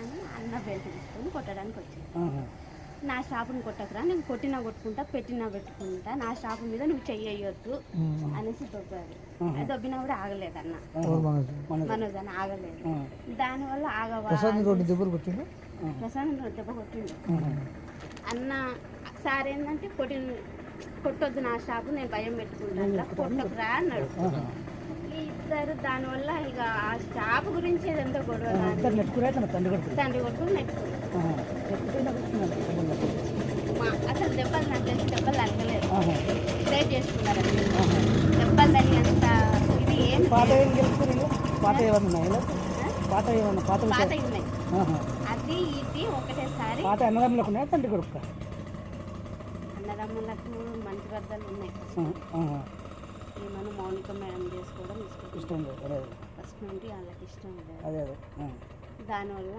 అని అన్న బెల్ట్ తీసుకొని కొట్టడానికి వచ్చింది. నా షాపుని కొట్టకురా నేను కొట్టినా కొట్టుకుంటా పెట్టినా పెట్టుకుంటా నా షాపు మీద నువ్వు చెయ్యొద్దు అనేసి దొబ్బాడు అది దొబ్బినా కూడా ఆగలేదు అన్న. మనోజ్ ఆగలేదు. దానివల్ల ఆగవా ప్రసాదం దెబ్బ కొట్టిండు. అన్న సార్ ఏంటంటే కొట్టి కొట్టొద్దు నా షాపు నేను భయం పెట్టుకుంటాను కొట్టకురా అన్నాడు. ఇద్దరు దానివల్ల ఇక ఆ షాపు గురించి ఏదంతా గొడవ ఇద్దరు తన తండ్రి కొడుకు తండ్రి కొడుకు ఆహా. మా అసలు దెబ్బలు నాకు తెలిసి దెబ్బలు తగ్గలేదు ఆహా. చేసుకున్నారు. ఆహా. దెబ్బలు తగినంత ఇది ఏం పాత ఏం గెలుచుకుని పాత ఏమన్నా ఉన్నాయా ఇలా? పాత ఏమన్నా పాత పాత విషయాలు? ఉన్నాయి ఆహా. అది ఇది ఒకటేసారి పాత అన్నదమ్ములకు ఉన్నాయా తండ్రి కొడుకు అన్నదమ్ములకు మంచి బద్దలు ఉన్నాయి ఆహా. మౌనిక మేడం చేసుకోవడం ఇష్టం. లేదు. ఫస్ట్ నుండి వాళ్ళకి ఇష్టం లేదు. అదే అదే. ఆ. దానివల్ల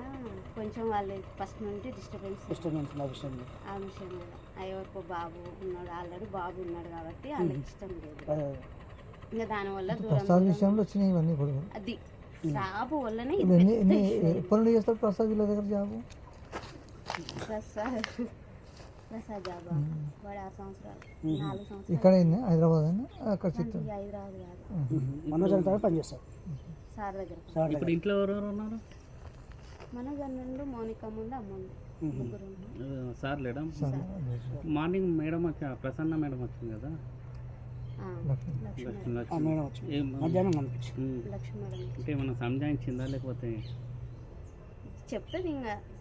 కొంచెం వాళ్ళు ఫస్ట్ నుండి డిస్టర్బెన్స్ నుంచి నా విషయం లేదు. ఆ విషయం మీద ఎవరికో బాబు ఉన్నాడు ఆల్రెడీ బాబు ఉన్నాడు కాబట్టి వాళ్ళకి ఇష్టం లేదు. ఇంకా దానివల్ల ప్రసాద్ దూరం విషయంలో వచ్చినాయి ఇవన్నీ కూడా. అది. జాబు వల్లనే. ఎప్పటి నుండి చేస్తాడు ప్రసాద్ వీళ్ళ దగ్గర జాబు? ప్రసాద్. ప్రసాద్ జాబా వాడు ఆరు సంవత్సరాలు నాలుగు సంవత్సరాలు. ఇక్కడ అయింది హైదరాబాద్ అని అక్కడ చిత్తూరు. ఇది హైదరాబాద్ కాదు. మనోజ్ అంతా పనిచేస్తారు సార్ దగ్గర. సార్ ఇప్పుడు ఇంట్లో ఎవరెవరు ఉన్నారు? మనోజ్ నుండి మౌనిక ముందు అమ్మ ఉంది ముగ్గురు సార్ లేడా? మార్నింగ్ మేడం వచ్చి ప్రసన్న మేడం వచ్చింది కదా? ఆ, లక్ష్మి. లక్ష్మి. లక్ష్మి. ఆ లక్ష్మి మేడం వచ్చి ఏం మధ్యాహ్నం కనిపించింది. ఉమ్. లక్ష్మి మేడం. అంటే ఏమన్నా సంజాయించిందా లేకపోతే? చెప్తుంది ఇంకా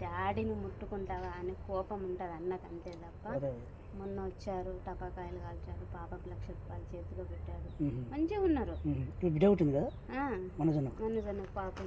డాడీని ముట్టుకుంటావా అని కోపం ఉంటుంది అన్నకు అంతే తప్ప మొన్న వచ్చారు టపాకాయలు కాల్చారు పాపకు లక్ష రూపాయలు చేతిలో పెట్టారు. మంచిగా ఉన్నారు. బిడ్డ ఉంటుంది కదా? జన పాపం